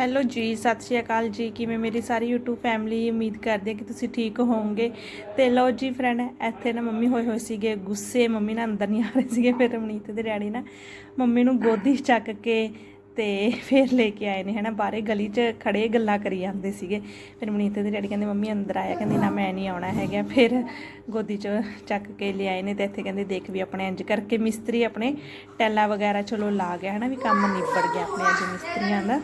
Hello ਜੀ, ਸਤਿ ਸ਼੍ਰੀ ਅਕਾਲ ਜੀ। ਕਿਵੇਂ ਮੇਰੀ ਸਾਰੀ YouTube ਫੈਮਿਲੀ ਉਮੀਦ ਕਰਦੇ ਹਾਂ ਕਿ ਤੁਸੀਂ ਠੀਕ ਹੋਵੋਗੇ? ਤੇ ਲਓ ਜੀ ਫਰੈਂਡ ਇੱਥੇ ਨਾ ਮੰਮੀ ਹੋਏ ਹੋਏ ਸੀਗੇ, ਗੁੱਸੇ। ਮੰਮੀ ਨਾਲ ਅੰਦਰ ਨਹੀਂ ਆ ਰਹੇ ਸੀਗੇ, ਫਿਰ ਰਮਨੀਤ ਦੇ ਡੈਡੀ ਨਾ ਮੰਮੀ ਨੂੰ ਗੋਦੀ ਚੱਕ ਕੇ ਤੇ ਫਿਰ ਲੈ ਕੇ ਆਏ ਨੇ, ਹਨਾ। ਬਾਹਰੇ ਗਲੀ 'ਚ ਖੜੇ ਗੱਲਾਂ ਕਰੀ ਜਾਂਦੇ ਸੀਗੇ। ਫਿਰ ਮਨੀਤ ਦੇ ਡੈਡੀ ਕਹਿੰਦੇ, ਮੰਮੀ, ਅੰਦਰ ਆਇਆ। ਕਹਿੰਦੀ, ਨਾ, ਮੈਂ ਨਹੀਂ ਆਉਣਾ ਹੈਗਾ। ਫਿਰ ਗੋਦੀ 'ਚ ਚੱਕ ਕੇ ਲਿਆਏ ਨੇ ਤੇ ਇੱਥੇ ਕਹਿੰਦੇ, ਦੇਖ ਵੀ ਆਪਣੇ ਇੰਜ ਕਰਕੇ ਮਿਸਤਰੀ ਆਪਣੇ ਟੈਲਾ ਵਗੈਰਾ ਚਲੋ ਲਾ ਗਿਆ। ਹਨਾ, ਵੀ ਕੰਮ ਨਿਬੜ ਗਿਆ ਆਪਣੇ ਅੱਜ ਮਿਸਤਰੀਆਂ ਦਾ।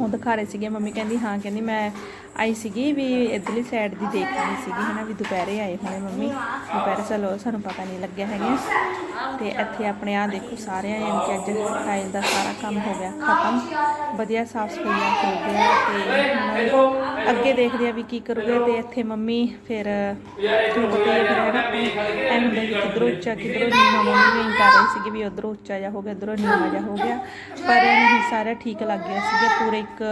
ਉਹ ਦਿਖਾ ਰਹੇ ਸੀਗੇ। ਮੰਮੀ ਕਹਿੰਦੀ ਹਾਂ ਕਹਿੰਦੀ ਮੈਂ ਆਈ ਸੀਗੀ ਵੀ ਇਧਰਲੀ ਸਾਈਡ ਦੀ ਦੇਖ ਰਹੀ ਸੀਗੀ, ਹਨਾ, ਵੀ ਦੁਪਹਿਰੇ ਆਏ ਹੋਣੇ ਮੰਮੀ। ਦੁਪਹਿਰੇ ਚਲੋ, ਸਾਨੂੰ ਪਤਾ ਨਹੀਂ ਲੱਗਿਆ ਹੈਗਾ। ਤੇ ਇੱਥੇ ਆਪਣੇ ਆ ਦੇਖੋ ਸਾਰਿਆਂ ਯਾਨੀ ਕਿ ਅੱਜ ਟਾਈਲ ਦਾ ਸਾਰਾ ਕੰਮ ਹੋ ਗਿਆ, ਖਤਮ। ਵਧੀਆ ਸਾਫ਼ ਸਫਾਈਆਂ ਹੋ ਗਿਆ ਤੇ ਅੱਗੇ ਦੇਖਦੇ ਆ ਵੀ ਕੀ ਕਰੂਗੇ ਤੇ ਇੱਥੇ ਮੰਮੀ ਫਿਰ ਤੁਹਾਨੂੰ ਪਤਾ ਹੀ ਹੈ ਫਿਰ ਹੈਨਾ ਐਂ ਹੁੰਦਾ ਕਿ ਕਿਧਰੋਂ ਉੱਚਾ, ਕਿਧਰੋਂ ਨੀਵਾਂ। ਮੰਮੀ ਵੀ ਕਰ ਰਹੀ ਸੀਗੀ ਵੀ ਉਧਰੋਂ ਉੱਚਾ ਜਾ ਹੋ ਗਿਆ, ਉਧਰੋਂ ਨੀਵਾਂ ਜਾ ਹੋ ਗਿਆ। ਪਰ ਨਹੀਂ, ਸਾਰਾ ਠੀਕ ਲੱਗ ਗਿਆ ਸੀਗਾ, ਪੂਰੇ ਇੱਕ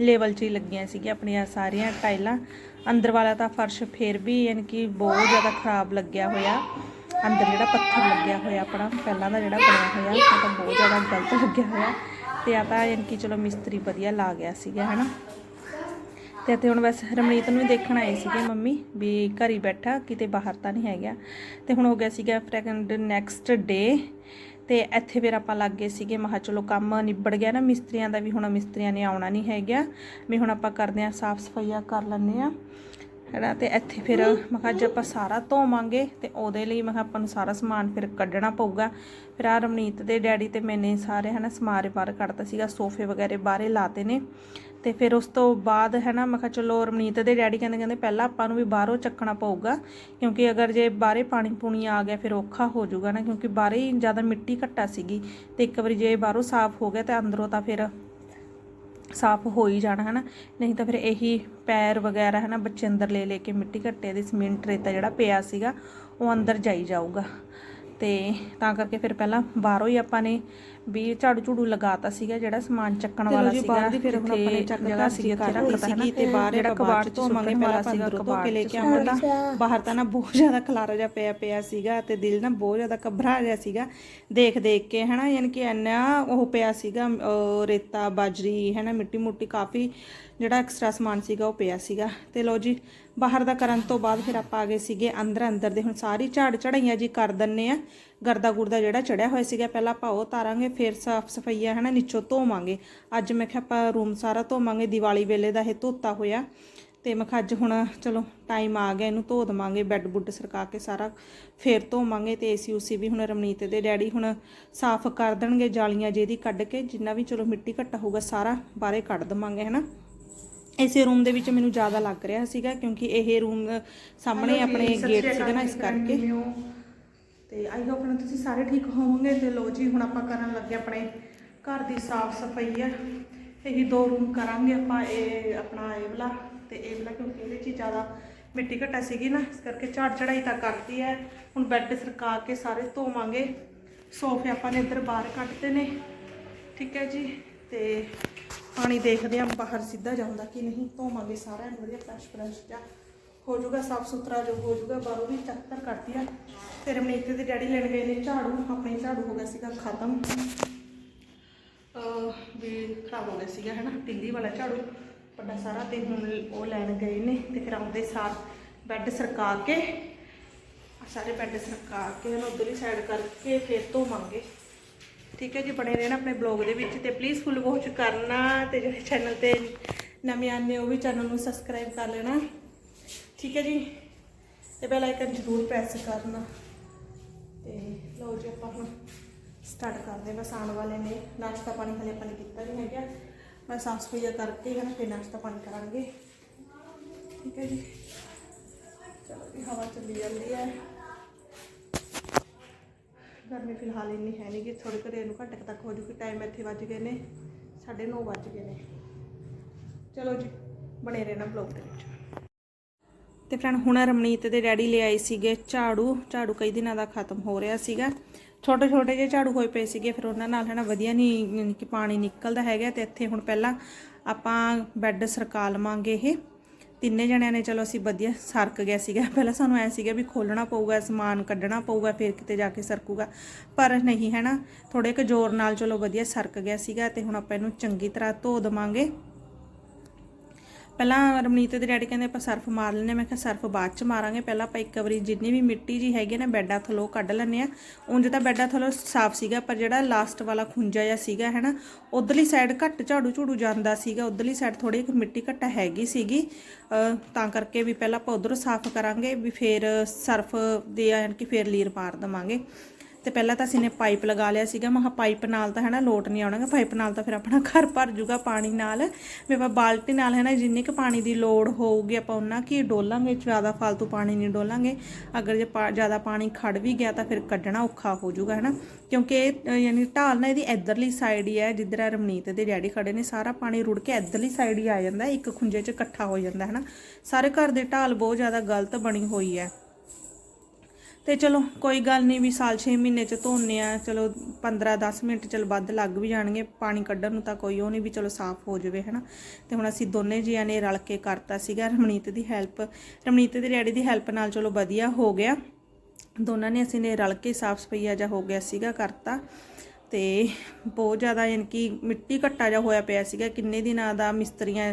ਲੈਵਲ 'ਚ ਹੀ ਲੱਗੀਆਂ ਸੀਗੀਆਂ ਆਪਣੀਆਂ ਸਾਰੀਆਂ ਟਾਈਲਾਂ। ਅੰਦਰ ਵਾਲਾ ਤਾਂ ਫਰਸ਼ ਫੇਰ ਵੀ ਯਾਨੀ ਕਿ ਬਹੁਤ ਜ਼ਿਆਦਾ ਖਰਾਬ ਲੱਗਿਆ ਹੋਇਆ। ਅੰਦਰ ਜਿਹੜਾ ਪੱਥਰ ਲੱਗਿਆ ਹੋਇਆ ਆਪਣਾ, ਪਹਿਲਾਂ ਦਾ ਜਿਹੜਾ ਬਣਿਆ ਹੋਇਆ, ਉਹ ਤਾਂ ਬਹੁਤ ਜ਼ਿਆਦਾ ਗਲਤ ਲੱਗਿਆ ਹੋਇਆ। ਤੇ ਆ ਤਾਂ ਯਾਨੀ ਕਿ ਚਲੋ ਮਿਸਤਰੀ ਵਧੀਆ ਲਾ ਗਿਆ ਸੀਗਾ, ਹਨਾ। ਤੇ ਇੱਥੇ ਹੁਣ ਬਸ ਰਮਨੀਤ ਨੂੰ ਵੀ ਦੇਖਣ ਆਏ ਸੀਗੇ ਮੰਮੀ ਵੀ ਘਰ ਹੀ ਬੈਠਾ, ਕਿਤੇ ਬਾਹਰ ਤਾਂ ਨਹੀਂ ਹੈਗਾ। ਤੇ ਹੁਣ ਹੋ ਗਿਆ ਸੀਗਾ ਫਰੈਂਡ ਨੈਕਸਟ ਡੇ ਤੇ ਇੱਥੇ ਫਿਰ ਆਪਾਂ ਲੱਗ ਗਏ ਸੀਗੇ ਮਹਾ ਚਲੋ ਕੰਮ ਨਿਬੜ ਗਿਆ ਨਾ, ਮਿਸਤਰੀਆਂ ਦਾ ਵੀ ਹੁਣ ਮਿਸਤਰੀਆਂ ਨੇ ਆਉਣਾ ਨਹੀਂ ਹੈਗਾ। ਵੀ ਹੁਣ ਆਪਾਂ ਕਰਦੇ ਆਂ ਸਾਫ਼ ਸਫਾਈਆ ਕਰ ਲੈਂਦੇ ਆ ਹੈਨਾ, ਤੇ ਇੱਥੇ ਫਿਰ ਮੈਂ ਕਿਹਾ ਅੱਜ ਆਪਾਂ ਸਾਰਾ ਧੋਵਾਂਗੇ ਤੇ ਉਹਦੇ ਲਈ ਮੈਂ ਕਿਹਾ ਆਪਾਂ ਨੂੰ ਸਾਰਾ ਸਮਾਨ ਫਿਰ ਕੱਢਣਾ ਪਊਗਾ। ਫਿਰ ਆ ਰਮਨੀਤ ਦੇ ਡੈਡੀ ਤੇ ਮੈਨੇ ਸਾਰੇ, ਹਨਾ ਸਮਾਰੇ ਬਾਹਰ ਕੱਢਤਾ ਸੀਗਾ, ਸੋਫੇ ਵਗੈਰੇ ਬਾਹਰੇ ਲਾਤੇ ਨੇ। ਤੇ ਫਿਰ ਉਸ ਤੋਂ ਬਾਅਦ ਹੈ ਨਾ, ਮੈਂ ਕਿਹਾ ਚਲੋ ਰਮਨੀਤ ਦੇ ਡੈਡੀ ਕਹਿੰਦੇ ਕਹਿੰਦੇ ਪਹਿਲਾਂ ਆਪਾਂ ਨੂੰ ਵੀ ਬਾਹਰੋਂ ਚੱਕਣਾ ਪਊਗਾ, ਕਿਉਂਕਿ ਅਗਰ ਜੇ ਬਾਹਰੇ ਪਾਣੀ ਪੂਣੀ ਆ ਗਿਆ ਫਿਰ ਔਖਾ ਹੋ ਜਾਊਗਾ ਨਾ, ਕਿਉਂਕਿ ਬਾਹਰੇ ਹੀ ਜ਼ਿਆਦਾ ਮਿੱਟੀ ਘੱਟਾ ਸੀਗੀ ਤੇ ਇੱਕ ਵਾਰੀ ਜੇ ਬਾਹਰੋਂ ਸਾਫ਼ ਹੋ ਗਿਆ ਤੇ ਅੰਦਰੋਂ ਤਾਂ ਫਿਰ ਸਾਫ਼ ਹੋ ਹੀ ਜਾਣਾ, ਹੈ ਨਾ। ਨਹੀਂ ਤਾਂ ਫਿਰ ਇਹੀ ਪੈਰ ਵਗੈਰਾ, ਹੈ ਨਾ, ਬੱਚੇ ਅੰਦਰ ਲੈ ਲੈ ਕੇ ਮਿੱਟੀ ਘੱਟੇ ਦੇ ਸੀਮੈਂਟ ਰੇਤਾ ਜਿਹੜਾ ਪਿਆ ਸੀਗਾ, ਉਹ ਅੰਦਰ ਜਾਈ ਜਾਊਗਾ। ਤੇ ਤਾਂ ਕਰਕੇ ਫਿਰ ਪਹਿਲਾਂ ਬਾਹਰੋਂ ਹੀ ਆਪਾਂ ਨੇ ਵੀ ਝਾੜੂ ਝੂੜੂ ਲਗਾਤਾ ਸੀਗਾ ਜਿਹੜਾ ਸਮਾਨ ਚੱਕਣ ਵਾਲਾ ਸੀਗਾ ਫਿਰ ਹੁਣ ਆਪਾਂ ਨੇ ਚੱਕ ਜਗ੍ਹਾ ਕੇ ਸੀ ਉੱਥੇ ਰੱਖਤਾ ਹੈ ਨਾ। ਸੀਗੀ ਤੇ ਬਾਹਰ ਜਿਹੜਾ ਕਬਾੜ ਧੋਵਾਂਗੇ ਸੁੱਟਣ ਪਹਿਲਾਂ ਸੀਗਾ ਕਬਾੜ ਕੇ ਲੈ ਕੇ ਸੁੱਟਣਾ। ਬਾਹਰ ਤਾਂ ਨਾ ਬਹੁਤ ਜ਼ਿਆਦਾ ਖਲਾਰਾ ਜਿਹਾ ਪਿਆ ਪਿਆ ਸੀਗਾ ਤੇ ਦਿਲ ਨਾ ਬਹੁਤ ਜ਼ਿਆਦਾ ਘਬਰਾ ਰਿਹਾ ਸੀਗਾ। ਦੇਖ ਦੇਖ ਕੇ ਹਨਾ ਯਾਨੀ ਕਿ ਇੰਨਾ ਉਹ ਪਿਆ ਸੀਗਾ ਰੇਤਾ ਬਾਜਰੀ ਹੈ ਨਾ ਮਿੱਟੀ ਮੁੱਟੀ ਕਾਫੀ ਜਿਹੜਾ ਐਕਸਟਰਾ ਸਮਾਨ ਸੀਗਾ ਉਹ ਪਿਆ ਸੀਗਾ। ਤੇ ਲੋ ਜੀ ਬਾਹਰ ਦਾ ਕਰਨ ਤੋਂ ਬਾਅਦ ਫਿਰ ਆਪਾਂ ਆ ਗਏ ਸੀਗੇ ਅੰਦਰ ਅੰਦਰ ਦੇ। ਹੁਣ ਸਾਰੀ ਝਾੜ ਚੜਾਈਆਂ ਜੀ ਕਰ ਦਿੰਨੇ ਆ। ਗਰਦਾ ਗੁਰਦਾ ਜਿਹੜਾ ਚੜਿਆ ਹੋਇਆ ਸੀਗਾ ਪਹਿਲਾਂ ਆਪਾਂ ਉਹ ਤਾਰਾਂਗੇ ਫਿਰ ਸਾਫ਼ ਸਫਾਈਆ ਹੈ ਨਾ ਨੀਚੋਂ ਧੋਵਾਂਗੇ। ਅੱਜ ਮੈਂ ਕਿਹਾ ਆਪਾਂ ਰੂਮ ਸਾਰਾ ਧੋਵਾਂਗੇ ਦੀਵਾਲੀ ਵੇਲੇ ਦਾ ਇਹ ਧੋਤਾ ਹੋਇਆ। ਤੇ ਮੈਂ ਕਿਹਾ ਅੱਜ ਹੁਣ ਚਲੋ ਟਾਈਮ ਆ ਗਿਆ ਇਹਨੂੰ ਧੋ ਦਵਾਂਗੇ ਬੈੱਡ ਬੁੱਡ ਸਰਕਾ ਕੇ ਸਾਰਾ ਫੇਰ ਧੋਵਾਂਗੇ ਤੇ ਏਸੀ ਉਸੀ ਵੀ ਹੁਣ ਰਮਨੀਤ ਦੇ ਡੈਡੀ ਹੁਣ ਸਾਫ਼ ਕਰ ਦੇਣਗੇ ਜਾਲੀਆਂ ਜਿਹਦੀ ਕੱਢ ਕੇ ਜਿੰਨਾ ਵੀ ਚਲੋ ਮਿੱਟੀ ਘੱਟਾ ਹੋਊਗਾ ਸਾਰਾ ਬਾਹਰੇ ਕੱਢ ਦਵਾਂਗੇ ਹਨਾ। ਇਸੇ ਰੂਮ ਦੇ ਵਿੱਚ ਮੈਨੂੰ ਜ਼ਿਆਦਾ ਲੱਗ ਰਿਹਾ ਸੀਗਾ ਕਿਉਂਕਿ ਇਹ ਰੂਮ ਸਾਹਮਣੇ ਆਪਣੇ ਗੇਟ ਸੀਗਾ ਨਾ ਇਸ ਕਰਕੇ। ਤੇ ਆਈ ਹੋਪ ਨਾ ਤੁਸੀਂ ਸਾਰੇ ਠੀਕ ਹੋਵੋਗੇ ਤੇ ਲੋ ਜੀ, ਹੁਣ ਆਪਾਂ ਕਰਨ ਲੱਗੇ ਆਪਣੇ ਘਰ ਦੀ ਸਾਫ਼ ਸਫ਼ਾਈ ਹੈ ਇਹੀ ਦੋ ਰੂਮ ਕਰਾਂਗੇ ਆਪਾਂ, ਇਹ ਆਪਣਾ ਇਹ ਵਾਲਾ ਤੇ ਇਹ ਵਾਲਾ ਕਿਉਂਕਿ ਇਹਦੇ 'ਚ ਹੀ ਜ਼ਿਆਦਾ ਮਿੱਟੀ ਘਟਾ ਸੀਗੀ ਨਾ, ਇਸ ਕਰਕੇ ਝਾੜ ਚੜਾਈ ਤਾਂ ਕਰਤੀ ਹੈ। ਹੁਣ ਬੈੱਡ ਸਰਕਾ ਕੇ ਸਾਰੇ ਧੋਵਾਂਗੇ। ਸੋਫੇ ਆਪਾਂ ਨੇ ਇੱਧਰ ਬਾਹਰ ਕੱਢਤੇ ਨੇ, ਠੀਕ ਹੈ ਜੀ, ਤੇ ਪਾਣੀ ਦੇਖਦੇ ਆਂ ਬਾਹਰ ਸਿੱਧਾ ਜਾਂਦਾ ਕਿ ਨਹੀਂ। ਧੋਵਾਂਗੇ ਸਾਰਾ ਐਨ ਵਧੀਆ ਫਰੈਸ਼ ਫਰੈਸ਼ ਜਿਹਾ। ਹੋ ਜਾਊਗਾ ਸਾਫ਼ ਸੁਥਰਾ ਜੋ ਹੋ ਜਾਊਗਾ ਬਾਹਰੋਂ ਵੀ ਚੱਕਰ ਕਰਤੀ ਆ। ਫਿਰ ਰਮਨੀਤ ਦੇ ਡੈਡੀ ਲੈਣ ਗਏ ਨੇ ਝਾੜੂ, ਆਪਣੇ ਝਾੜੂ ਹੋ ਗਿਆ ਸੀਗਾ, ਖਤਮ। ਵੀ ਖਰਾਬ ਹੋ ਗਿਆ ਸੀਗਾ ਹੈ ਨਾ ਦਿੱਲੀ ਵਾਲਾ ਝਾੜੂ। ਵੱਡਾ ਸਾਰਾ ਤੇ ਹੁਣ ਉਹ ਲੈਣ ਗਏ ਨੇ ਤੇ ਫਿਰ ਆਉਂਦੇ ਸਾਰ ਬੈੱਡ ਸਰਕਾ ਕੇ ਸਾਰੇ ਬੈੱਡ ਸਰਕਾ ਕੇ, ਉਹਨੂੰ ਉਧਰਲੀ ਸਾਈਡ ਕਰਕੇ ਫਿਰ ਧੋਵਾਂਗੇ। ਠੀਕ ਹੈ ਜੀ, ਬਣੇ ਰਹਿਣਾ ਆਪਣੇ ਬਲੌਗ ਦੇ ਵਿੱਚ ਤੇ ਪਲੀਜ਼ ਫੁੱਲ ਵਾਚ ਕਰਨਾ ਤੇ ਜਿਹੜੇ ਚੈਨਲ ਤੇ ਨਵੇਂ ਆਨੇ ਉਹ ਵੀ ਚੈਨਲ ਨੂੰ ਸਬਸਕ੍ਰਾਈਬ ਕਰ ਲੈਣਾ। ਠੀਕ ਹੈ ਜੀ। ਤੇ ਬੈਲ ਆਈਕਨ ਜ਼ਰੂਰ ਪ੍ਰੈਸ ਕਰਨਾ। ਤੇ ਲਓ ਜੀ ਆਪਾਂ ਹੁਣ ਸਟਾਰਟ ਕਰਦੇ ਬਸ ਆਉਣ ਵਾਲੇ ਨੇ ਨਾਸ਼ਤਾ ਪਾਣੀ ਹਲੇ ਆਪਾਂ ਨੇ ਕੀਤਾ ਨਹੀਂ ਹੈਗਾ। ਮੈਂ ਸਾਫ਼ ਸਫ਼ਾਈ ਕਰਕੇ ਹੈ ਨਾ ਫਿਰ ਨਾਸ਼ਤਾ ਪਾਣੀ ਕਰਾਂਗੇ। ਠੀਕ ਹੈ ਜੀ। ਚਲੋ ਜੀ, ਹਵਾ ਚੱਲੀ ਜਾਂਦੀ ਹੈ। ਗਰਮੀ ਫਿਲਹਾਲ ਇੰਨੀ ਹੈ ਨਹੀਂ ਕਿ ਥੋੜੇ ਘਰੇ ਨੂੰ ਘੱਟ ਕੁ ਤੱਕ ਹੋ ਜੂਗੀ। ਟਾਈਮ ਇੱਥੇ ਵੱਜ ਗਏ ਨੇ 9:30 ਵੱਜ ਗਏ ਨੇ। ਚਲੋ ਜੀ, ਬਣੇ ਰਹਿਣਾ ਬਲੌਗ ਦੇ ਵਿੱਚ। ਤੇ ਫਰੈਂਡ ਹੁਣ ਰਮਨੀਤ ਦੇ ਡੈਡੀ ਲੈ ਆਏ ਸੀਗੇ ਝਾੜੂ। ਝਾੜੂ ਕਈ ਦਿਨਾਂ ਦਾ ਖਤਮ ਹੋ ਰਿਹਾ ਸੀਗਾ। ਛੋਟੇ ਛੋਟੇ ਜਿਹੇ ਝਾੜੂ ਹੋਏ ਪਏ ਸੀਗੇ, ਫਿਰ ਉਹਨਾਂ ਨਾਲ ਹਨਾ ਵਧੀਆ ਨਹੀਂ ਯਾਨੀ ਕਿ ਪਾਣੀ ਨਿਕਲਦਾ ਹੈਗਾ ਤੇ ਇੱਥੇ ਹੁਣ ਪਹਿਲਾਂ ਆਪਾਂ ਬੈੱਡ ਸਰਕਾ ਲਵਾਂਗੇ ਇਹ। ਤਿੰਨੇ ਜਣਿਆਂ ਨੇ ਚਲੋ ਅਸੀਂ ਵਧੀਆ ਸਰਕ ਗਿਆ ਸੀਗਾ। ਪਹਿਲਾਂ ਸਾਨੂੰ ਐ ਸੀਗਾ ਵੀ ਖੋਲਣਾ ਪਊਗਾ, ਸਮਾਨ ਕੱਢਣਾ ਪਊਗਾ, ਫਿਰ ਕਿਤੇ ਜਾ ਕੇ ਸਰਕੂਗਾ। ਪਰ ਨਹੀਂ ਹੈ ਨਾ ਥੋੜੇ ਕੁ ਜ਼ੋਰ ਨਾਲ ਚਲੋ ਵਧੀਆ ਸਰਕ ਗਿਆ ਸੀਗਾ ਤੇ ਹੁਣ ਆਪਾਂ ਇਹਨੂੰ ਚੰਗੀ ਤਰ੍ਹਾਂ ਧੋ ਦਵਾਂਗੇ। ਪਹਿਲਾਂ ਰਮਨੀਤ ਦੇ ਡੈਡੀ ਕਹਿੰਦੇ ਆਪਾਂ ਸਰਫ ਮਾਰ ਲੈਨੇ ਮੈਂ ਕਿਹਾ ਸਰਫ ਬਾਅਦ ਚ ਮਾਰਾਂਗੇ। ਪਹਿਲਾਂ ਆਪਾਂ ਇੱਕ ਵਾਰੀ ਜਿੰਨੀ ਵੀ ਮਿੱਟੀ ਜੀ ਹੈਗੀ ਨਾ, ਬੈੱਡਾਂ ਥੱਲੋਂ ਕੱਢ ਲੈਨੇ ਆ ਉਂਝ ਤਾਂ ਬੈੱਡਾਂ ਥੱਲੋਂ ਸਾਫ਼ ਸੀਗਾ, ਪਰ ਜਿਹੜਾ ਲਾਸਟ ਵਾਲਾ ਖੁੰਝਾ ਜਿਹਾ ਸੀਗਾ ਹੈ ਨਾ ਉਧਰਲੀ ਸਾਈਡ ਘੱਟ ਝਾੜੂ ਝੂੜੂ ਜਾਂਦਾ ਸੀਗਾ। ਉਧਰਲੀ ਸਾਈਡ ਥੋੜੀ ਜਿਹੀ ਮਿੱਟੀ ਘੱਟਾ ਹੈਗੀ ਸੀਗੀ। ਤਾਂ ਕਰਕੇ ਵੀ ਪਹਿਲਾਂ ਆਪਾਂ ਉਧਰੋਂ ਸਾਫ਼ ਕਰਾਂਗੇ, ਵੀ ਫਿਰ ਸਰਫ ਦੇ ਯਾਨੀ ਕਿ ਫਿਰ ਲੀਰ ਮਾਰ ਦਵਾਂਗੇ। ਤੇ ਪਹਿਲਾਂ ਤਾਂ ਅਸੀਂ ਨੇ ਪਾਈਪ ਲਗਾ ਲਿਆ ਸੀਗਾ। ਮੈਂ ਕਿਹਾ ਪਾਈਪ ਨਾਲ ਤਾਂ ਹੈ ਨਾ ਲੋਟ ਨਹੀਂ ਆਉਣਾਗਾ ਪਾਈਪ ਨਾਲ ਤਾਂ ਫਿਰ ਆਪਣਾ ਘਰ ਭਰ ਜੂਗਾ ਪਾਣੀ ਨਾਲ। ਵੀ ਆਪਾਂ ਬਾਲਟੀ ਨਾਲ ਹੈ ਨਾ ਜਿੰਨੀ ਕੁ ਪਾਣੀ ਦੀ ਲੋੜ ਹੋਊਗੀ ਆਪਾਂ ਉਹਨਾਂ ਕੀ ਡੋਲਾਂਗੇ। ਜ਼ਿਆਦਾ ਫालतू ਪਾਣੀ ਨਹੀਂ ਡੋਲਾਂਗੇ। ਅਗਰ ਜੇ ਪਾ- ਜ਼ਿਆਦਾ ਪਾਣੀ ਖੜ ਵੀ ਗਿਆ ਤਾਂ ਫਿਰ ਕੱਢਣਾ ਔਖਾ ਹੋ ਜੂਗਾ ਹੈ ਨਾ ਕਿਉਂਕਿ ਇਹ ਯਾਨੀ ਢਾਲ ਨਾ ਇਹਦੀ ਇਧਰਲੀ ਸਾਈਡ ਹੀ ਹੈ। ਜਿੱਧਰ ਇਹ ਰਮਨੀਤ ਦੇ ਡੈਡੀ ਖੜੇ ਨੇ, ਸਾਰਾ ਪਾਣੀ ਰੁੜ ਕੇ ਇਧਰਲੀ ਸਾਈਡ ਹੀ ਆ ਜਾਂਦਾ। ਇੱਕ ਖੁੰਝੇ 'ਚ ਇਕੱਠਾ ਹੋ ਜਾਂਦਾ ਹੈ ਨਾ ਸਾਰੇ ਘਰ ਦੀ ਢਾਲ ਬਹੁਤ ਜ਼ਿਆਦਾ ਗਲਤ ਬਣੀ ਹੋਈ ਹੈ। ਤੇ ਚਲੋ, ਕੋਈ ਗੱਲ ਨਹੀਂ ਵੀ ਸਾਲ 6 ਮਹੀਨੇ ਚ ਧੋਨੇ ਆ, ਚਲੋ 15 10 ਮਿੰਟ ਚਲ ਵੱਧ ਲੱਗ ਵੀ ਜਾਣਗੇ, ਪਾਣੀ ਕੱਢਣ ਨੂੰ ਤਾਂ ਕੋਈ ਉਹ ਨਹੀਂ ਵੀ ਚਲੋ ਸਾਫ਼ ਹੋ ਜਾਵੇ, ਹਨਾ। ਤੇ ਹੁਣ ਅਸੀਂ ਦੋਨੇ ਜੀਆਂ ਨੇ ਰਲ ਕੇ ਕਰਤਾ ਸੀਗਾ ਰਮਣੀਤ ਦੀ ਹੈਲਪ ਰਮਣੀਤ ਦੇ ਡੈਡੀ ਦੀ ਹੈਲਪ ਨਾਲ ਚਲੋ ਵਧੀਆ ਹੋ ਗਿਆ। ਦੋਨਾਂ ਨੇ ਅਸੀਂ ਨੇ ਰਲ ਕੇ ਸਾਫ਼ ਸਫਾਈਆ ਜਾ ਹੋ ਗਿਆ ਸੀਗਾ, ਕਰਤਾ। ਤੇ ਬਹੁਤ ਜ਼ਿਆਦਾ ਯਾਨੀ ਕਿ ਮਿੱਟੀ ਘੱਟਾ ਜਿਹਾ ਹੋਇਆ ਪਿਆ ਸੀਗਾ। ਕਿੰਨੇ ਦਿਨਾਂ ਦਾ ਮਿਸਤਰੀਆਂ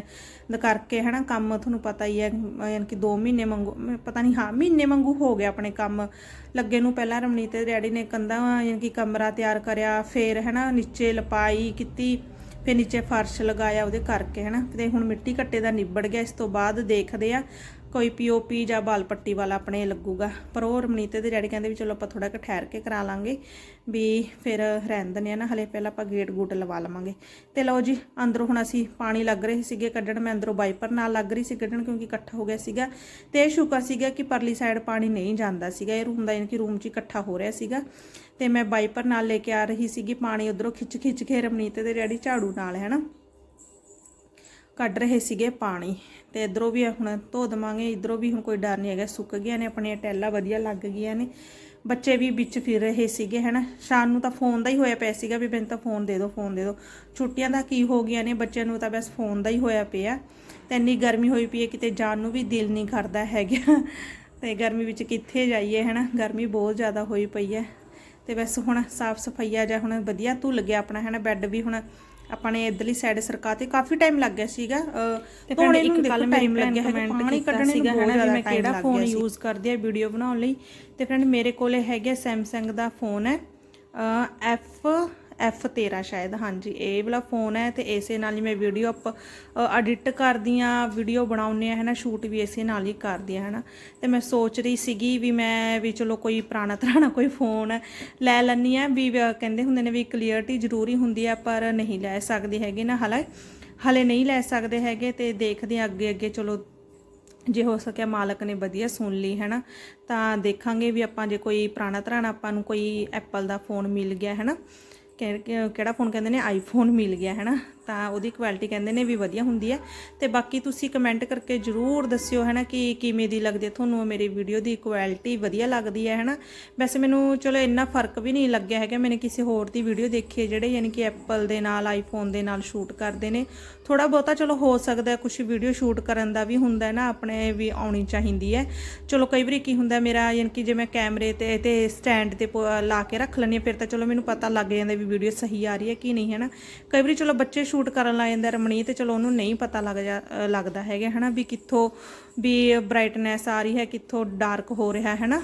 ਦਾ ਕਰਕੇ ਹਨਾ ਕੰਮ ਤੁਹਾਨੂੰ ਪਤਾ ਹੀ ਹੈ, ਯਾਨੀ ਕਿ 2 ਮਹੀਨੇ ਮੰਗੂ ਪਤਾ ਨਹੀਂ, ਹਾਂ, ਮਹੀਨੇ ਮੰਗੂ ਹੋ ਗਿਆ ਆਪਣੇ ਕੰਮ। ਲੱਗੇ ਨੂੰ ਪਹਿਲਾਂ ਰਮਨੀਤ ਦੇ ਡੈਡੀ ਨੇ ਕੰਧਾਂ ਯਾਨੀ ਕਿ ਕਮਰਾ ਤਿਆਰ ਕਰਿਆ, ਫੇਰ ਹਨਾ ਨੀਚੇ ਲਪਾਈ ਕੀਤੀ, ਫਿਰ ਨੀਚੇ ਫਰਸ਼ ਲਗਾਇਆ ਉਹਦੇ ਕਰਕੇ ਹਨਾ। ਤੇ ਹੁਣ ਮਿੱਟੀ ਘੱਟੇ ਦਾ ਨਿਬੜ ਗਿਆ, ਇਸ ਤੋਂ ਬਾਅਦ ਦੇਖਦੇ ਆ ਕੋਈ ਪੀਓਪੀ ਜਾਂ ਬਾਲ ਪੱਟੀ ਵਾਲਾ ਆਪਣੇ ਲੱਗੂਗਾ। ਪਰ ਉਹ ਰਮਨੀਤ ਦੇ ਡੈਡੀ ਕਹਿੰਦੇ ਵੀ ਚਲੋ ਆਪਾਂ ਥੋੜਾ ਕੁ ਠਹਿਰ ਕੇ ਕਰਾ ਲਾਂਗੇ ਵੀ ਫਿਰ ਰਹਿਣ ਦਿੰਦੇ ਆ ਨਾ, ਹਲੇ ਪਹਿਲਾਂ ਆਪਾਂ ਗੇਟ ਗੂਟ ਲਵਾ ਲਵਾਂਗੇ। ਤੇ ਲਓ ਜੀ, ਅੰਦਰੋਂ ਹੁਣ ਅਸੀਂ ਪਾਣੀ ਲੱਗ ਰਹੇ ਸੀਗੇ, ਕੱਢਣ ਮੈਂ ਅੰਦਰੋਂ ਵਾਈਪਰ ਨਾਲ ਲੱਗ ਰਹੀ ਸੀ ਕੱਢਣ ਕਿਉਂਕਿ ਇਕੱਠਾ ਹੋ ਗਿਆ ਸੀਗਾ। ਤੇ ਇਹ ਸ਼ੁਕਰ ਸੀਗਾ ਕਿ ਪਰਲੀ ਸਾਈਡ ਪਾਣੀ ਨਹੀਂ ਜਾਂਦਾ ਸੀਗਾ, ਇਹ ਰੂਮ ਦਾ ਯਾਨੀ ਕਿ ਰੂਮ 'ਚ ਇਕੱਠਾ ਹੋ ਰਿਹਾ ਸੀਗਾ। ਤੇ ਮੈਂ ਵਾਈਪਰ ਨਾਲ ਲੈ ਕੇ ਆ ਰਹੀ ਸੀਗੀ, ਪਾਣੀ ਉਧਰੋਂ ਖਿੱਚ ਖਿੱਚ ਕੇ ਰਮਨੀਤ ਦੇ ਡੈਡੀ ਝਾੜੂ ਨਾਲ, ਹੈਨਾ? ਕੱਢ ਰਹੇ ਸੀਗੇ ਪਾਣੀ। ਤੇ ਇਧਰੋਂ ਵੀ ਹੁਣ ਧੋ ਦਵਾਂਗੇ, ਇਧਰੋਂ ਵੀ ਹੁਣ ਕੋਈ ਡਰ ਨਹੀਂ ਹੈਗਾ, ਸੁੱਕ ਗਿਆ ਨੇ, ਆਪਣੀਆਂ ਟੈਲਾਂ ਵਧੀਆ ਲੱਗ ਗਈਆਂ ਨੇ। ਬੱਚੇ ਵੀ ਵਿੱਚ ਫਿਰ ਰਹੇ ਸੀਗੇ, ਹਨਾ। ਸ਼ਾਮ ਨੂੰ ਤਾਂ ਫੋਨ ਦਾ ਹੀ ਹੋਇਆ ਪਿਆ ਸੀਗਾ ਵੀ ਮੈਨੂੰ ਤਾਂ ਫੋਨ ਦੇ ਦਿਓ ਫੋਨ ਦੇ ਦਿਓ। ਛੁੱਟੀਆਂ ਦਾ ਕੀ ਹੋ ਗਈਆਂ ਨੇ, ਬੱਚਿਆਂ ਨੂੰ ਤਾਂ ਬਸ ਫੋਨ ਦਾ ਹੀ ਹੋਇਆ ਪਿਆ। ਤੇ ਇੰਨੀ ਗਰਮੀ ਹੋਈ ਪਈ ਹੈ, ਕਿਤੇ ਜਾਣ ਨੂੰ ਵੀ ਦਿਲ ਨਹੀਂ ਕਰਦਾ ਹੈਗਾ। ਤੇ ਗਰਮੀ ਵਿੱਚ ਕਿੱਥੇ ਜਾਈਏ, ਹਨਾ। ਗਰਮੀ ਬਹੁਤ ਜ਼ਿਆਦਾ ਹੋਈ ਪਈ ਹੈ। ਤੇ ਬਸ ਹੁਣ ਸਾਫ਼ ਸਫਾਈਆ ਜਾਂ ਹੁਣ ਵਧੀਆ ਧੁੱਲ ਗਿਆ ਆਪਣਾ ਹੈ ਨਾ ਬੈੱਡ ਵੀ ਹੁਣ ਆਪਾਂ ਨੇ ਇਧਰਲੀ ਸਾਈਡ ਸਰਕਾ ਤੇ ਕਾਫੀ ਟਾਈਮ ਲੱਗ ਗਿਆ ਸੀਗਾ ਧੋਣੇ ਨੂੰ ਕੱਲ ਟਾਈਮ ਲੱਗਿਆ ਹੈ ਪਾਣੀ ਕੱਢਣੇ ਸੀਗਾ ਹੈ ਨਾ ਵੀ ਮੈਂ ਕਿਹੜਾ ਫੋਨ ਯੂਜ਼ ਕਰਦੀ ਆ ਵੀਡੀਓ ਬਣਾਉਣ ਲਈ ਤੇ ਫਰੈਂਡ ਮੇਰੇ ਕੋਲੇ ਹੈਗੇ Samsung ਦਾ ਫੋਨ ਹੈ ਐਫ F13 ਸ਼ਾਇਦ, ਹਾਂਜੀ। ਇਹ ਵਾਲਾ ਫੋਨ ਹੈ ਤੇ ਇਸੇ ਨਾਲ ਹੀ ਮੈਂ ਵੀਡੀਓ ਅਪ ਐਡਿਟ ਕਰਦੀ ਆ ਵੀਡੀਓ ਬਣਾਉਂਦੇ ਆ ਹੈ ਨਾ ਸ਼ੂਟ ਵੀ ਇਸੇ ਨਾਲ ਹੀ ਕਰਦੀ ਆ ਹੈ ਨਾ ਤੇ ਮੈਂ ਸੋਚ ਰਹੀ ਸੀਗੀ ਵੀ ਮੈਂ, ਵੀ ਚਲੋ ਕੋਈ ਪੁਰਾਣਾ ਤਰਾਣਾ ਕੋਈ ਫੋਨ ਲੈ ਲੈਣੀ ਆ, ਵੀ ਕਹਿੰਦੇ ਹੁੰਦੇ ਨੇ ਵੀ ਕਲੀਅਰਟੀ ਜ਼ਰੂਰੀ ਹੁੰਦੀ ਆ, ਪਰ ਨਹੀਂ ਲੈ ਸਕਦੇ ਹੈਗੇ ਨਾ, ਹਲੇ ਹਲੇ ਨਹੀਂ ਲੈ ਸਕਦੇ ਹੈਗੇ ਤੇ ਦੇਖਦੇ ਆ ਅੱਗੇ ਅੱਗੇ ਚਲੋ ਜੇ ਹੋ ਸਕਿਆ ਮਾਲਕ ਨੇ ਵਧੀਆ ਸੁਣ ਲਈ ਹੈ ਨਾ ਤਾਂ ਦੇਖਾਂਗੇ ਵੀ ਆਪਾਂ ਜੇ ਕੋਈ ਪੁਰਾਣਾ ਤਰਾਣਾ ਆਪਾਂ ਨੂੰ ਕੋਈ ਐਪਲ ਦਾ ਫੋਨ ਮਿਲ ਗਿਆ ਹੈ ਨਾ ਕਿਹੜਾ ਫੋਨ ਕਹਿੰਦੇ ਨੇ ਆਈਫੋਨ ਮਿਲ ਗਿਆ ਹੈ ਨਾ ਤਾਂ ਉਹਦੀ ਕੁਆਲਿਟੀ ਕਹਿੰਦੇ ਨੇ ਵੀ ਵਧੀਆ ਹੁੰਦੀ ਹੈ। ਤੇ ਬਾਕੀ ਤੁਸੀਂ ਕਮੈਂਟ ਕਰਕੇ ਜਰੂਰ ਦੱਸਿਓ ਹੈ ਨਾ ਕਿ ਕਿਵੇਂ ਦੀ ਲੱਗਦੀ ਹੈ। ਤੁਹਾਨੂੰ ਮੇਰੀ ਵੀਡੀਓ ਦੀ ਕੁਆਲਿਟੀ ਵਧੀਆ ਲੱਗਦੀ ਹੈ ਹੈ ਨਾ ਵੈਸੇ ਮੈਨੂੰ, ਚਲੋ, ਇੰਨਾ ਫ਼ਰਕ ਵੀ ਨਹੀਂ ਲੱਗਿਆ ਹੈਗਾ। ਮੈਨੇ ਕਿਸੇ ਹੋਰ ਦੀ ਵੀਡੀਓ ਦੇਖੀ ਹੈ, ਜਿਹੜੇ ਯਾਨੀ ਕਿ ਐਪਲ ਦੇ ਨਾਲ ਆਈਫੋਨ ਦੇ ਨਾਲ ਸ਼ੂਟ ਕਰਦੇ ਨੇ। ਥੋੜਾ ਬਹੁਤਾ, ਚਲੋ, ਹੋ ਸਕਦਾ ਕੁਝ ਵੀਡੀਓ ਸ਼ੂਟ ਕਰਨ ਦਾ ਵੀ ਹੁੰਦਾ ਹੈ ਨਾ, ਆਪਣੇ ਵੀ ਆਉਣੀ ਚਾਹੀਦੀ ਹੈ। ਚਲੋ, ਕਈ ਵਾਰੀ ਕੀ ਹੁੰਦਾ ਮੇਰਾ ਯਾਨੀ ਕਿ ਜੇ ਮੈਂ ਕੈਮਰੇ ਤੇ ਤੇ ਸਟੈਂਡ ਤੇ ਪ- ਲਾ ਕੇ ਰੱਖ ਲੈਂਦੀ ਹਾਂ, ਫਿਰ ਤਾਂ ਚਲੋ, ਮੈਨੂੰ ਪਤਾ ਲੱਗ ਜਾਂਦਾ ਵੀ ਵੀਡੀਓ ਸਹੀ ਆ ਰਹੀ ਹੈ ਕਿ ਨਹੀਂ ਹੈ ਨਾ ਕਈ ਵਾਰੀ, ਚਲੋ, ਬੱਚੇ ਸ਼ੂਟ ਕਰਨ ਲੱਗ ਜਾਂਦਾ ਰਮਣੀ ਤੇ ਚਲੋ ਉਹਨੂੰ ਨਹੀਂ ਪਤਾ ਲੱਗ ਜਾ ਲੱਗਦਾ ਹੈਗਾ ਹੈ ਨਾ ਵੀ ਕਿੱਥੋਂ, ਵੀ ਬ੍ਰਾਈਟਨੈਸ ਆ ਰਹੀ ਹੈ, ਕਿੱਥੋਂ ਡਾਰਕ ਹੋ ਰਿਹਾ ਹੈ ਨਾ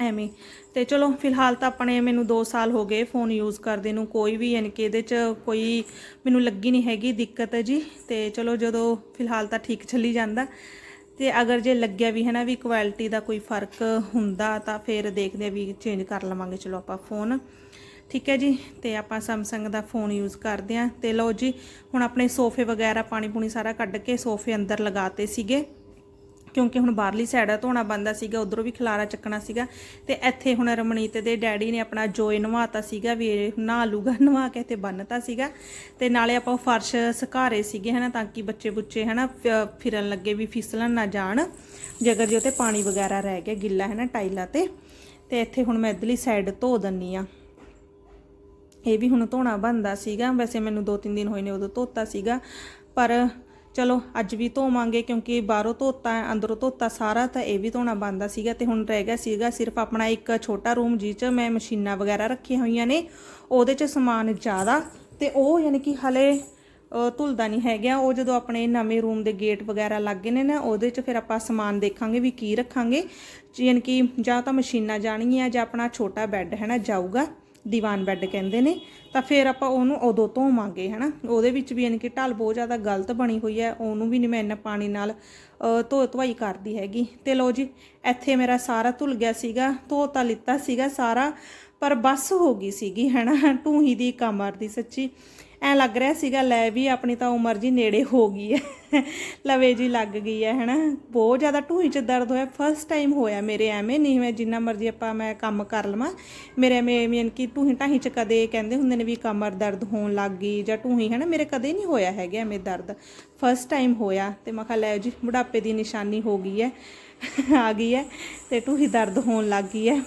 ਐਵੇਂ। ਤੇ ਚਲੋ, ਫਿਲਹਾਲ ਤਾਂ ਆਪਣੇ ਮੈਨੂੰ 2 ਸਾਲ ਹੋ ਗਏ ਫੋਨ ਯੂਜ਼ ਕਰਦੇ ਨੂੰ, ਕੋਈ ਵੀ ਯਾਨੀ ਕਿ ਇਹਦੇ 'ਚ ਕੋਈ ਮੈਨੂੰ ਲੱਗੀ ਨਹੀਂ ਹੈਗੀ ਦਿੱਕਤ ਜੀ, ਤੇ ਚਲੋ ਜਦੋਂ ਫਿਲਹਾਲ ਤਾਂ ਠੀਕ ਚੱਲੀ ਜਾਂਦਾ। ਤੇ ਅਗਰ ਜੇ ਲੱਗਿਆ ਵੀ ਹੈ ਨਾ ਵੀ ਕੁਆਲਿਟੀ ਦਾ ਕੋਈ ਫ਼ਰਕ ਹੁੰਦਾ ਤਾਂ ਫਿਰ ਦੇਖਦੇ ਆ ਵੀ ਚੇਂਜ ਕਰ ਲਵਾਂਗੇ, ਚਲੋ ਆਪਾਂ ਫੋਨ ਠੀਕ ਹੈ ਜੀ, ਤੇ ਆਪਾਂ Samsung ਦਾ ਫੋਨ ਯੂਜ਼ ਕਰਦੇ ਆ ਤੇ ਲਓ ਜੀ, ਹੁਣ ਆਪਣੇ ਸੋਫੇ ਵਗੈਰਾ, ਪਾਣੀ ਪੂਣੀ ਸਾਰਾ ਕੱਢ ਕੇ ਸੋਫੇ ਅੰਦਰ ਲਗਾਤੇ ਸੀਗੇ। ਕਿਉਂਕਿ ਹੁਣ ਬਾਹਰਲੀ ਸਾਈਡ ਆ, ਧੋਣਾ ਬੰਦਾ ਸੀਗਾ, ਉਧਰੋਂ ਵੀ ਖਲਾਰਾ ਚੱਕਣਾ ਸੀਗਾ। ਤੇ ਇੱਥੇ ਹੁਣ ਰਮਣੀਤ ਦੇ ਡੈਡੀ ਨੇ ਆਪਣਾ ਜੋਏ ਨਵਾਤਾ ਸੀਗਾ, ਵੀ ਨਹਾ ਲੂਗਾ ਨਵਾ ਕੇ ਤੇ ਬੰਨਤਾ ਸੀਗਾ। ਤੇ ਨਾਲੇ ਆਪਾਂ ਉਹ ਫਰਸ਼ ਸੁਕਾਰੇ ਸੀਗੇ, ਹਨਾ, ਤਾਂ ਕਿ ਬੱਚੇ ਬੁੱਚੇ, ਹਨਾ, ਫ- ਫਿਰਨ ਲੱਗੇ ਵੀ ਫਿਸਲਣ ਨਾ ਜਾਣ। ਜੇਕਰ ਜੇ ਉੱਤੇ ਪਾਣੀ ਵਗੈਰਾ ਰਹਿ ਗਿਆ ਗਿੱਲਾ ਹੈ ਨਾ ਟਾਈਲਾਂ ਤੇ। ਤੇ ਇੱਥੇ ਹੁਣ ਮੈਂ ਇਧਰਲੀ ਸਾਈਡ ਧੋ ਦੰਨੀ ਆ। ਇਹ ਵੀ ਹੁਣ ਧੋਣਾ ਬੰਦਾ ਸੀਗਾ, ਵੈਸੇ ਮੈਨੂੰ 2-3 ਦਿਨ ਹੋਏ ਨੇ ਉਦੋਂ ਧੋਤਾ ਸੀਗਾ, ਪਰ ਚਲੋ ਅੱਜ ਵੀ ਧੋਵਾਂਗੇ ਕਿਉਂਕਿ ਬਾਹਰੋਂ ਧੋਤਾ, ਅੰਦਰੋਂ ਧੋਤਾ ਸਾਰਾ ਤਾਂ ਇਹ ਵੀ ਧੋਣਾ ਬੰਦਾ ਸੀਗਾ ਤੇ ਹੁਣ ਰਹਿ ਗਿਆ ਸੀਗਾ, ਸਿਰਫ ਆਪਣਾ ਇੱਕ ਛੋਟਾ ਰੂਮ ਜਿਹ 'ਚ ਮੈਂ ਮਸ਼ੀਨਾਂ ਵਗੈਰਾ ਰੱਖੀਆਂ ਹੋਈਆਂ ਨੇ, ਉਹਦੇ 'ਚ ਸਮਾਨ ਜ਼ਿਆਦਾ ਤੇ ਉਹ ਯਾਨੀ ਕਿ ਹਲੇ ਧੁਲਦਾ ਨਹੀਂ ਹੈਗਾ, ਉਹ ਜਦੋਂ ਆਪਣੇ ਨਵੇਂ ਰੂਮ ਦੇ ਗੇਟ ਵਗੈਰਾ ਲੱਗੇ ਨੇ ਨਾ, ਉਹਦੇ 'ਚ ਫਿਰ ਆਪਾਂ ਸਮਾਨ ਦੇਖਾਂਗੇ ਵੀ ਕੀ ਰੱਖਾਂਗੇ, ਯਾਨੀ ਕਿ ਜਾਂ ਤਾਂ ਮਸ਼ੀਨਾਂ ਜਾਣਗੀਆਂ ਜਾਂ ਆਪਣਾ ਛੋਟਾ ਬੈੱਡ ਹੈ ਨਾ, ਜਾਊਗਾ। ਦੀਵਾਨ ਬੈੱਡ ਕਹਿੰਦੇ ਨੇ, ਤਾਂ ਫਿਰ ਆਪਾਂ ਉਹਨੂੰ ਉਦੋਂ ਧੋਵਾਂਗੇ ਹੈ ਨਾ ਉਹਦੇ ਵਿੱਚ ਵੀ ਯਾਨੀ ਕਿ ਢਲ ਬਹੁਤ ਜ਼ਿਆਦਾ ਗਲਤ ਬਣੀ ਹੋਈ ਹੈ, ਉਹਨੂੰ ਵੀ ਨਹੀਂ ਮੈਂ ਇੰਨਾ ਪਾਣੀ ਨਾਲ ਧੋ ਧਵਾਈ ਕਰਦੀ ਹੈਗੀ। ਤੇ ਲੋ ਜੀ, ਇੱਥੇ ਮੇਰਾ ਸਾਰਾ ਧੁਲ ਗਿਆ ਸੀਗਾ ਧੋ ਤਾਂ ਲਿੱਤਾ ਸੀਗਾ ਸਾਰਾ, ਪਰ ਬੱਸ ਹੋ ਗਈ ਸੀਗੀ ਹੈ ਨਾ ਟੂਹੀ ਦੀ ਕਮਰ ਦੀ ਸੱਚੀ। ਐ ਲੱਗ ਰਿਹਾ ਸੀਗਾ, ਲੈ ਵੀ ਆਪਣੀ ਤਾਂ ਉਮਰ ਜੀ ਨੇੜੇ ਹੋ ਗਈ ਹੈ ਲਵੇ ਜੀ ਲੱਗ ਗਈ ਹੈ ਹਨਾ? ਬਹੁਤ ਜ਼ਿਆਦਾ ਢੂਹੀ 'ਚ ਦਰਦ ਹੋਇਆ ਫਸਟ ਟਾਈਮ ਹੋਇਆ ਮੇਰੇ ਐਵੇਂ, ਨਹੀਂ ਮੈਂ ਜਿੰਨਾ ਮਰਜ਼ੀ ਆਪਾਂ ਮੈਂ ਕੰਮ ਕਰ ਲਵਾਂ। ਮੇਰੇ ਐਵੇਂ ਮੀਨ ਕਿ ਢੂਹੀ ਢਾਹੀ 'ਚ ਕਦੇ ਕਹਿੰਦੇ ਹੁੰਦੇ ਨੇ ਵੀ ਕਮਰ ਦਰਦ ਹੋਣ ਲੱਗ ਗਈ ਜਾਂ ਢੂਹੀ ਹੈ ਨਾ ਮੇਰੇ ਕਦੇ ਨਹੀਂ ਹੋਇਆ ਹੈਗਾ ਐਵੇਂ ਦਰਦ। ਫਸਟ ਟਾਈਮ ਹੋਇਆ ਤੇ ਮੈਂ ਕਿਹਾ, ਲੈ ਜੀ, ਬੁਢਾਪੇ ਦੀ ਨਿਸ਼ਾਨੀ ਹੋ ਗਈ ਹੈ ਆ ਗਈ ਹੈ ਤੇ ਢੂਹੀ ਦਰਦ ਹੋਣ ਲੱਗ ਗਈ ਹੈ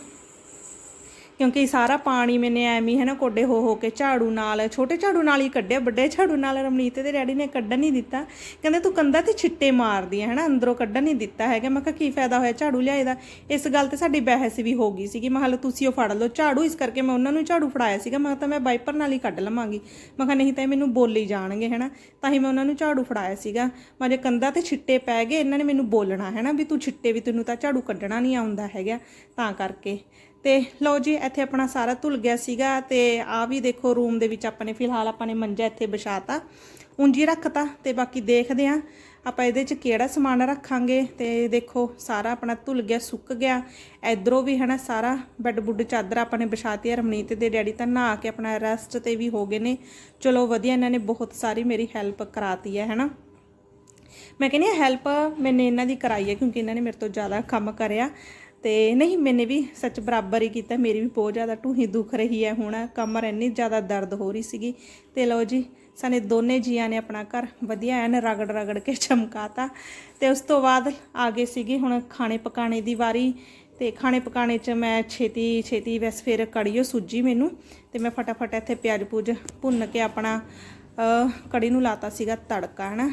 ਕਿਉਂਕਿ ਸਾਰਾ ਪਾਣੀ ਮੈਨੇ ਐਵੇਂ ਹੈ ਨਾ ਕੋਡੇ ਹੋ ਹੋ ਕੇ ਝਾੜੂ ਨਾਲ, ਛੋਟੇ ਝਾੜੂ ਨਾਲ ਹੀ ਕੱਢਿਆ, ਵੱਡੇ ਝਾੜੂ ਨਾਲ ਰਮਨੀਤ ਦੇ ਡੈਡੀ ਨੇ ਕੱਢਣ ਨਹੀਂ ਦਿੱਤਾ। ਕਹਿੰਦੇ ਤੂੰ ਕੰਧਾਂ ਤੇ ਛਿੱਟੇ ਮਾਰਦੀ ਹੈ ਨਾ ਅੰਦਰੋਂ ਕੱਢਣ ਨਹੀਂ ਦਿੱਤਾ ਹੈਗਾ। ਮੈਂ ਕਿਹਾ ਕੀ ਫਾਇਦਾ ਹੋਇਆ ਝਾੜੂ ਲਿਆਏ ਦਾ? ਇਸ ਗੱਲ ਤੇ ਸਾਡੀ ਬਹਿਸ ਵੀ ਹੋ ਗਈ ਸੀਗੀ। ਮੈਂ ਕਿਹਾ ਤੁਸੀਂ ਉਹ ਫੜ ਲਓ ਝਾੜੂ। ਇਸ ਕਰਕੇ ਮੈਂ ਉਹਨਾਂ ਨੂੰ ਝਾੜੂ ਫੜਾਇਆ ਸੀਗਾ। ਮੈਂ ਕਿਹਾ, ਤਾਂ ਮੈਂ ਵਾਈਪਰ ਨਾਲ ਹੀ ਕੱਢ ਲਵਾਂਗੀ। ਮੈਂ ਕਿਹਾ, ਨਹੀਂ ਤਾਂ ਇਹ ਮੈਨੂੰ ਬੋਲੀ ਜਾਣਗੇ ਹੈ ਨਾ ਤਾਂ ਹੀ ਮੈਂ ਉਹਨਾਂ ਨੂੰ ਝਾੜੂ ਫੜਾਇਆ ਸੀਗਾ। ਮੈਂ ਜੇ ਕੰਧਾਂ ਤੇ ਛਿੱਟੇ ਪੈ ਗਏ, ਇਹਨਾਂ ਨੇ ਮੈਨੂੰ ਬੋਲਣਾ ਹੈ ਨਾ ਵੀ ਤੂੰ ਛਿੱਟੇ ਵੀ ਤੈਨੂੰ ਤਾਂ ਝਾੜੂ ਕੱਢਣਾ ਨਹੀਂ ਆਉਂਦਾ ਹੈਗਾ। ਤਾਂ ਕਰਕੇ ਤੇ ਲਓ ਜੀ, ਇੱਥੇ ਆਪਣਾ ਸਾਰਾ ਧੁਲ ਗਿਆ ਸੀਗਾ ਤੇ ਆ ਵੀ ਦੇਖੋ ਰੂਮ ਦੇ ਵਿੱਚ ਆਪਾਂ ਨੇ, ਫਿਲਹਾਲ ਆਪਾਂ ਨੇ ਮੰਜਾ ਇੱਥੇ ਵਿਛਾਤਾ। ਉਂਜੀ ਰੱਖਤਾ ਤੇ ਬਾਕੀ ਦੇਖਦੇ ਆ ਆਪਾਂ ਇਹਦੇ 'ਚ ਕਿਹੜਾ ਸਮਾਨ ਰੱਖਾਂਗੇ ਤੇ ਦੇਖੋ, ਸਾਰਾ ਆਪਣਾ ਧੁਲ ਗਿਆ, ਸੁੱਕ ਗਿਆ। ਇਧਰੋਂ ਵੀ ਹਨਾ ਸਾਰਾ ਬੈੱਡ ਬੁੱਡ ਚਾਦਰ ਆਪਾਂ ਨੇ ਵਿਛਾਤੀ ਹੈ ਰਮਨੀਤ ਦੇ ਡੈਡੀ ਤਾਂ ਨਹਾ ਕੇ ਆਪਣਾ ਰੈਸਟ ਤੇ ਵੀ ਹੋ ਗਏ ਨੇ। ਚਲੋ ਵਧੀਆ, ਇਹਨਾਂ ਨੇ ਬਹੁਤ ਸਾਰੀ ਮੇਰੀ ਹੈਲਪ ਕਰਾਤੀ ਹੈ ਹਨਾ। ਮੈਂ ਕਹਿੰਦੀ ਹਾਂ, ਹੈਲਪ ਮੈਨੇ ਇਹਨਾਂ ਦੀ ਕਰਾਈ ਹੈ ਕਿਉਂਕਿ ਇਹਨਾਂ ਨੇ ਮੇਰੇ ਤੋਂ ਜ਼ਿਆਦਾ ਕੰਮ ਕਰਿਆ। ਤੇ ਨਹੀਂ, ਮੈਨੇ ਵੀ ਸੱਚ ਬਰਾਬਰ ਹੀ ਕੀਤਾ। ਮੇਰੀ ਵੀ ਬਹੁਤ ਜ਼ਿਆਦਾ ਢੂਹੀ ਦੁਖ ਰਹੀ ਹੈ। ਹੁਣ ਕਮਰ ਇੰਨੀ ਜ਼ਿਆਦਾ ਦਰਦ ਹੋ ਰਹੀ ਸੀਗੀ ਤੇ ਲਓ ਜੀ, ਸਾਨੇ ਦੋਨੇ ਜੀਆਂ ਨੇ ਆਪਣਾ ਘਰ ਵਧੀਆ ਐਨ ਰਗੜ ਰਗੜ ਕੇ ਚਮਕਾਤਾ ਤੇ ਉਸ ਤੋਂ ਬਾਅਦ ਆ ਗਏ ਸੀਗੇ ਹੁਣ ਖਾਣੇ ਪਕਾਣੇ ਦੀ ਵਾਰੀ ਤੇ ਖਾਣੇ ਪਕਾਣੇ 'ਚ ਮੈਂ ਛੇਤੀ ਛੇਤੀ ਵੈਸੇ ਫਿਰ ਕੜੀਓ ਸੂਜੀ ਮੈਨੂੰ ਤੇ ਮੈਂ ਫਟਾਫਟ ਇੱਥੇ ਪਿਆਜ਼ ਪੂਜ ਭੁੰਨ ਕੇ ਆਪਣਾ ਕੜੀ ਨੂੰ ਲਾਤਾ ਸੀਗਾ ਤੜਕਾ, ਹਨਾ?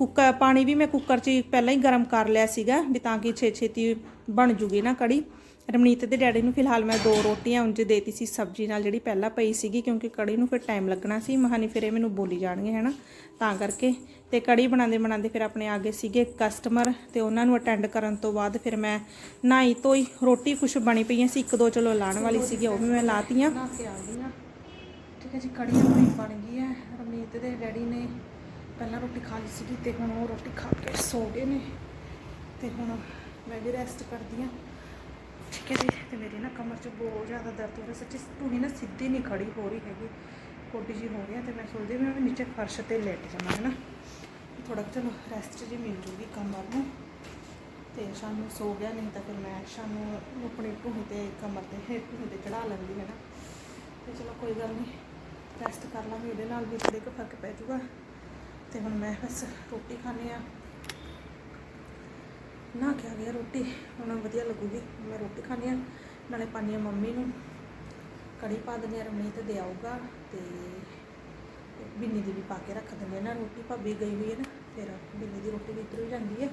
ਕੁੱਕਰ ਪਾਣੀ ਵੀ ਮੈਂ ਕੁੱਕਰ 'ਚ ਪਹਿਲਾਂ ਹੀ ਗਰਮ ਕਰ ਲਿਆ ਸੀਗਾ ਵੀ ਤਾਂ ਕਿ ਛੇ ਛੇਤੀ ਬਣ ਜੂਗੀ ਨਾ ਕੜੀ। ਰਮਨੀਤ ਦੇ ਡੈਡੀ ਨੂੰ ਫਿਲਹਾਲ ਮੈਂ ਦੋ ਰੋਟੀਆਂ ਉਂਝ ਦੇਤੀ ਸੀ ਸਬਜ਼ੀ ਨਾਲ ਜਿਹੜੀ ਪਹਿਲਾਂ ਪਈ ਸੀਗੀ ਕਿਉਂਕਿ ਕੜੀ ਨੂੰ ਫਿਰ ਟਾਈਮ ਲੱਗਣਾ ਸੀ। ਮਹਾਨੀ ਫਿਰ ਇਹ ਮੈਨੂੰ ਬੋਲੀ ਜਾਣਗੇ, ਹੈਨਾ? ਤਾਂ ਕਰਕੇ ਤੇ ਕੜੀ ਬਣਾਉਂਦੇ ਬਣਾਉਂਦੇ ਫਿਰ ਆਪਣੇ ਆਗੇ ਸੀਗੇ ਕਸਟਮਰ ਤੇ ਉਹਨਾਂ ਨੂੰ ਅਟੈਂਡ ਕਰਨ ਤੋਂ ਬਾਅਦ ਫਿਰ ਮੈਂ ਨਹਾਈ ਧੋਈ ਰੋਟੀ ਕੁਛ ਬਣੀ ਪਈਆਂ ਸੀ। ਇੱਕ ਦੋ ਚਲੋ ਲਾਣ ਵਾਲੀ ਸੀਗੀ, ਉਹ ਵੀ ਮੈਂ ਲਾਤੀਆਂ। ਨਹਾ ਆ ਗਈ ਹਾਂ ਠੀਕ ਹੈ ਜੀ ਕੜੀ ਆਪਣੀ ਬਣ ਗਈ ਹੈ ਰਮਨੀਤ ਦੇ ਡੈਡੀ ਨੇ ਪਹਿਲਾਂ ਰੋਟੀ ਖਾ ਲਈ ਸੀਗੀ ਤੇ ਹੁਣ ਉਹ ਰੋਟੀ ਖਾ ਕੇ ਸੋ ਗਏ ਨੇ ਤੇ ਹੁਣ ਮੈਂ ਵੀ ਰੈਸਟ ਕਰਦੀ ਹਾਂ। ਠੀਕ ਹੈ ਜੀ, ਤੇ ਮੇਰੀ ਨਾ ਕਮਰ 'ਚ ਬਹੁਤ ਜ਼ਿਆਦਾ ਦਰਦ ਹੋ ਰਿਹਾ। ਸੱਚੀ ਧੂਣੀ ਨਾ ਸਿੱਧੀ ਨਹੀਂ ਖੜੀ ਹੋ ਰਹੀ ਹੈਗੀ। ਕੋਡੀ ਜੀ ਹੋ ਰਹੀ ਹੈ ਤੇ ਮੈਂ ਸੋਚਦੀ ਹਾਂ ਮੈਂ ਨੀਚੇ ਫਰਸ਼ ਤੇ ਲੇਟ ਜਾਵਾਂ, ਹੈ ਨਾ? ਥੋੜਾ ਚਲੋ ਰੈਸਟ ਜੀ ਮਿਲ ਜੂਗੀ ਕਮਰ ਨੂੰ। ਤੇ ਸ਼ਾਮ ਨੂੰ ਸੋ ਗਿਆ ਨਹੀਂ ਤਾਂ ਫਿਰ ਮੈਂ ਸ਼ਾਮ ਨੂੰ ਆਪਣੀ ਢੂਹੀ ਤੇ ਕਮਰ ਤੇ ਹੇਠ ਢੂਹੀ ਤੇ ਚੜਾ ਲੈਂਦੀ, ਹੈ ਨਾ? ਤੇ ਚਲੋ ਕੋਈ ਗੱਲ ਨਹੀਂ ਰੈਸਟ ਕਰ ਲਾਂਗੇ, ਇਹਦੇ ਨਾਲ ਵੀ ਥੋੜੇ ਕੁ ਫ਼ਰਕ ਪੈ ਜਾਊਗਾ ਤੇ ਹੁਣ ਮੈਂ ਬਸ ਰੋਟੀ ਖਾਣੀ ਆ ਨਾ ਕਿਹਾ ਗਿਆ ਰੋਟੀ, ਹੁਣ ਵਧੀਆ ਲੱਗੂਗੀ। ਮੈਂ ਰੋਟੀ ਖਾਣੀ ਆ ਨਾਲੇ ਪਾਣੀ ਆ ਮੰਮੀ ਨੂੰ। ਕੜੀ ਪਾ ਦਿੰਦੇ ਆ ਰਮਨੀਤ ਦੇ ਆਊਗਾ ਤੇ ਬਿੰਨੀ ਦੀ ਵੀ ਪਾ ਕੇ ਰੱਖ ਦਿੰਦੇ ਆ ਨਾ ਰੋਟੀ ਭਾਬੀ ਗਈ ਹੋਈ ਹੈ ਨਾ, ਫਿਰ ਬਿੰਨੀ ਦੀ ਰੋਟੀ ਵੀ ਇੱਧਰ ਹੀ ਜਾਂਦੀ ਹੈ।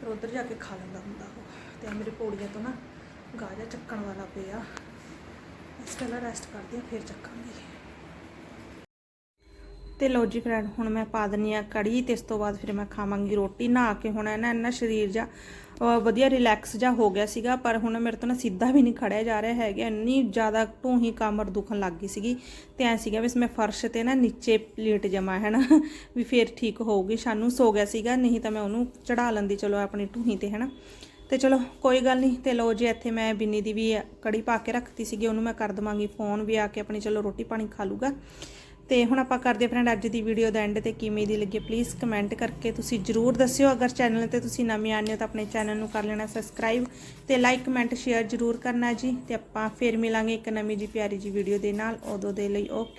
ਫਿਰ ਉੱਧਰ ਜਾ ਕੇ ਖਾ ਲੈਂਦਾ ਹੁੰਦਾ ਉਹ। ਤੇ ਮੇਰੇ ਪੌੜੀਆਂ ਤੋਂ ਨਾ ਗਾਜਾ ਚੱਕਣ ਵਾਲਾ ਪਿਆ। ਇਸ ਪਹਿਲਾਂ ਰੈਸਟ ਕਰਦੀ ਹਾਂ, ਫਿਰ ਚੱਕਾਂਗੀ। ਤੇ ਲੋ ਜੀ ਫਰੈਂਡ ਹੁਣ ਮੈਂ ਪਾ ਦਿੰਨੀ ਆ ਕੜੀ, ਤੇ ਇਸ ਤੋਂ ਬਾਅਦ ਫਿਰ ਮੈਂ ਖਾਵਾਂਗੀ ਰੋਟੀ, ਨਹਾ ਕੇ ਹੁਣ ਨਾ ਇੰਨਾ ਸਰੀਰ ਜਾ ਵਧੀਆ ਰਿਲੈਕਸ ਜਾ ਹੋ ਗਿਆ ਸੀਗਾ, ਪਰ ਹੁਣ ਮੇਰੇ ਤੋਂ ਨਾ ਸਿੱਧਾ ਵੀ ਨਹੀਂ ਖੜਿਆ ਜਾ ਰਿਹਾ ਹੈਗਾ, ਇੰਨੀ ਜ਼ਿਆਦਾ ਢੂਹੀ ਕਮਰ ਦੁਖਣ ਲੱਗ ਗਈ ਸੀਗੀ, ਤੇ ਐ ਸੀਗਾ ਵੀ ਮੈਂ ਫਰਸ਼ ਤੇ ਨਾ ਨੀਚੇ ਲੇਟ ਜਮਾ ਹੈ ਨਾ ਵੀ ਫੇਰ ਠੀਕ ਹੋਊਗੀ, ਸ਼ਾਨੂੰ ਸੋ ਗਿਆ ਸੀਗਾ, ਨਹੀਂ ਤਾਂ ਮੈਂ ਉਹਨੂੰ ਚੜਾ ਲੈਂਦੀ, ਚਲੋ ਆਪਣੀ ਢੂਹੀ ਤੇ ਹੈ ਨਾ ਤੇ ਚਲੋ ਕੋਈ ਗੱਲ ਨਹੀਂ, ਤੇ ਲੋ ਜੀ ਇੱਥੇ ਮੈਂ ਬਿੰਨੀ ਦੀ ਵੀ ਕੜੀ ਪਾ ਕੇ ਰੱਖਤੀ ਸੀਗੀ, ਉਹਨੂੰ ਮੈਂ ਕਰ ਦਵਾਂਗੀ ਫੋਨ ਵੀ ਆ ਕੇ ਆਪਣੀ, ਚਲੋ ਰੋਟੀ ਪਾਣੀ ਖਾ ਲੂਗਾ। ਤੇ ਹੁਣ ਆਪਾਂ ਕਰਦੇ ਫਰੈਂਡ ਅੱਜ ਦੀ ਵੀਡੀਓ ਦਾ ਐਂਡ ਤੇ ਕਿਵੇਂ ਦੀ ਲੱਗੀ ਪਲੀਜ਼ ਕਮੈਂਟ ਕਰਕੇ ਤੁਸੀਂ ਜਰੂਰ ਦੱਸਿਓ। ਅਗਰ ਚੈਨਲ ਤੇ ਤੁਸੀਂ ਨਵੇਂ ਆਨੇ ਹੋ ਤਾਂ ਆਪਣੇ ਚੈਨਲ ਨੂੰ ਕਰ ਲੈਣਾ ਸਬਸਕ੍ਰਾਈਬ ਤੇ ਲਾਈਕ ਕਮੈਂਟ ਸ਼ੇਅਰ ਜਰੂਰ ਕਰਨਾ ਜੀ। ਤੇ ਆਪਾਂ ਫੇਰ ਮਿਲਾਂਗੇ ਇੱਕ ਨਵੀਂ ਜੀ ਪਿਆਰੀ ਜੀ ਵੀਡੀਓ ਦੇ ਨਾਲ। ਉਦੋਂ ਦੇ ਲਈ ਓਕੇ